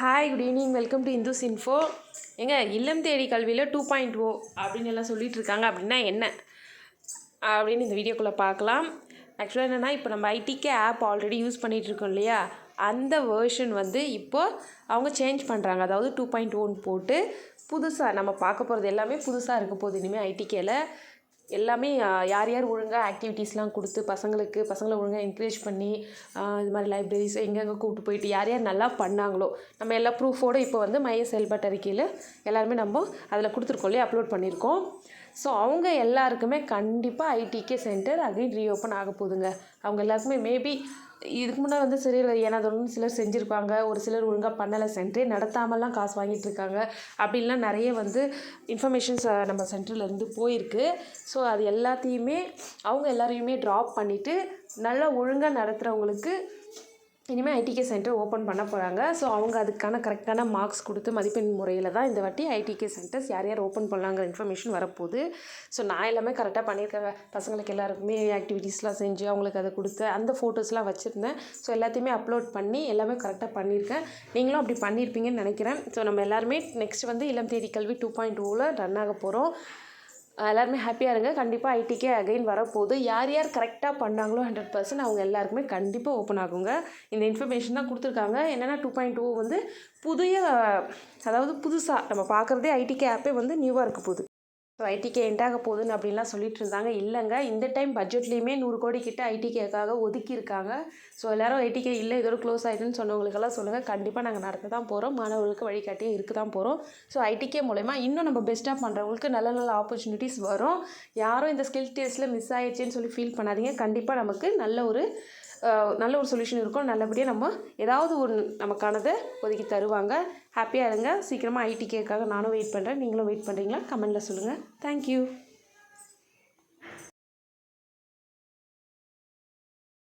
Hi good evening welcome to Indus info ஏங்க இல்லம் தேடி கல்வியில் டூ பாயிண்ட் ஓ அப்படின்னு எல்லாம் சொல்லிட்டு இருக்காங்க. அப்படின்னா என்ன? அப்படின்னு இந்த வீடியோக்குள்ளே பார்க்கலாம். ஆக்சுவலாக என்னென்னா இப்போ நம்ம ஐடிகே ஆப் ஆல்ரெடி யூஸ் பண்ணிகிட்டு இருக்கோம் இல்லையா? அந்த வேர்ஷன் வந்து இப்போது அவங்க சேஞ்ச் பண்ணுறாங்க அதாவது டூ பாயிண்ட் ஓன் போட்டு புதுசாக நம்ம பார்க்க போகிறது எல்லாமே புதுசாக இருக்க போகுது இனிமேல் ஐடிகேல எல்லாமே யார் யார் ஒழுங்காக ஆக்டிவிட்டீஸ்லாம் கொடுத்து பசங்களுக்கு பசங்களை ஒழுங்காக என்கரேஜ் பண்ணி இது மாதிரி லைப்ரரிஸ் எங்கெங்கே கூப்பிட்டு போயிட்டு யார் யார் நல்லா பண்ணாங்களோ நம்ம எல்லா ப்ரூஃபோடு இப்போ வந்து மைய செயல்பாட்டு அறிக்கையில் எல்லாருமே நம்ம அதில் கொடுத்துருக்கோம் இல்லையா? அப்லோட் பண்ணியிருக்கோம். ஸோ அவங்க எல்லாருக்குமே கண்டிப்பாக ஐடிகே சென்டர் அகைன் ரீஓப்பன் ஆக போகுதுங்க. அவங்க எல்லாருக்குமே மேபி இதுக்கு முன்னாடி வந்து சரியில்லை ஏனாதோன்னு சிலர் செஞ்சுருப்பாங்க ஒரு சிலர் ஒழுங்காக பண்ணலை சென்டரே நடத்தாமலாம் காசு வாங்கிட்டு இருக்காங்க அப்படின்லாம் நிறைய வந்து இன்ஃபர்மேஷன்ஸ் நம்ம சென்டர்லேருந்து போயிருக்கு. ஸோ அது எல்லாத்தையுமே அவங்க எல்லாரையுமே ட்ராப் பண்ணிவிட்டு நல்லா ஒழுங்காக நடத்துகிறவங்களுக்கு இனிமேல் ஐடிகே சென்டர் ஓப்பன் பண்ண போகிறாங்க ஸோ அவங்க அதுக்கான கரெக்டான மார்க்ஸ் கொடுத்து மதிப்பெண் முறையில் தான் இந்த வாட்டி ஐடிகே சென்டர்ஸ் யார் யார் ஓப்பன் பண்ணலாங்கிற இன்ஃபர்மேஷன் வரப்போகுது. ஸோ நான் எல்லாமே கரெக்டாக பண்ணியிருக்கேன். பசங்களுக்கு எல்லாருக்குமே ஆக்டிவிட்டீஸ்லாம் செஞ்சு அவங்களுக்கு அதை கொடுத்து அந்த ஃபோட்டோஸ்லாம் வச்சுருந்தேன். ஸோ எல்லாத்தையுமே அப்லோட் பண்ணி எல்லாமே கரெக்டாக பண்ணியிருக்கேன். நீங்களும் அப்படி பண்ணியிருப்பீங்கன்னு நினைக்கிறேன். ஸோ நம்ம எல்லாருமே நெக்ஸ்ட் வந்து இளம் தேதி கல்வி டூ பாயிண்ட் டூவில் ரன் ஆக போகிறோம் எல்லாருமே ஹாப்பியாக இருங்க. கண்டிப்பாக ஐடிக்கே அகைன் வரப்போகுது. யார் யார் கரெக்டாக பண்ணாங்களோ ஹண்ட்ரட் பர்சன்ட் அவங்க எல்லாருக்குமே கண்டிப்பாக ஓப்பன் ஆகுங்க. இந்த இன்ஃபர்மேஷன் தான் கொடுத்துருக்காங்க. என்னென்னா டூ பாயிண்ட் டூ oh வந்து புதிய அதாவது புதுசாக நம்ம பார்க்குறதே ஐடிகே ஆப்பே வந்து நியூவாக இருக்க போகுது. ஸோ ஐடிகே எண்டாக போகுதுன்னு அப்படின்லாம் சொல்லிட்டு இருந்தாங்க. இல்லைங்க இந்த டைம் பட்ஜெட்லேயுமே நூறு கோடி கிட்ட ஐடிகேக்காக ஒதுக்கியிருக்காங்க ஸோ எல்லாரும் ஐடிகே இல்லை இதோட க்ளோஸ் ஆகிடுன்னு சொன்னவங்களுக்கெல்லாம் சொல்லுங்கள் கண்டிப்பாக நாங்கள் நடத்த தான் போகிறோம் மாணவர்களுக்கு வழிகாட்டியே இருக்க தான் போகிறோம் ஸோ ஐடிகே மூலயமா இன்னும் நம்ம பெஸ்ட்டாக பண்ணுறவங்களுக்கு நல்ல நல்ல ஆப்பர்ச்சுனிட்டிஸ் வரும். யாரும் இந்த ஸ்கில் டெஸ்ட்டில் மிஸ் ஆயிடுச்சுன்னு சொல்லி ஃபீல் பண்ணாதீங்க. கண்டிப்பாக நமக்கு நல்ல ஒரு நல்ல ஒரு சொல்யூஷன் இருக்கும். நல்லபடியாக நம்ம ஏதாவது ஒரு நமக்கானதை ஒதுக்கி தருவாங்க. ஹாப்பியாக இருங்க. சீக்கிரமாக ஐடி கேக்காக நானும் வெயிட் பண்ணுறேன் நீங்களும் வெயிட் பண்ணுறீங்களா கமெண்டில் சொல்லுங்கள் தேங்க்யூ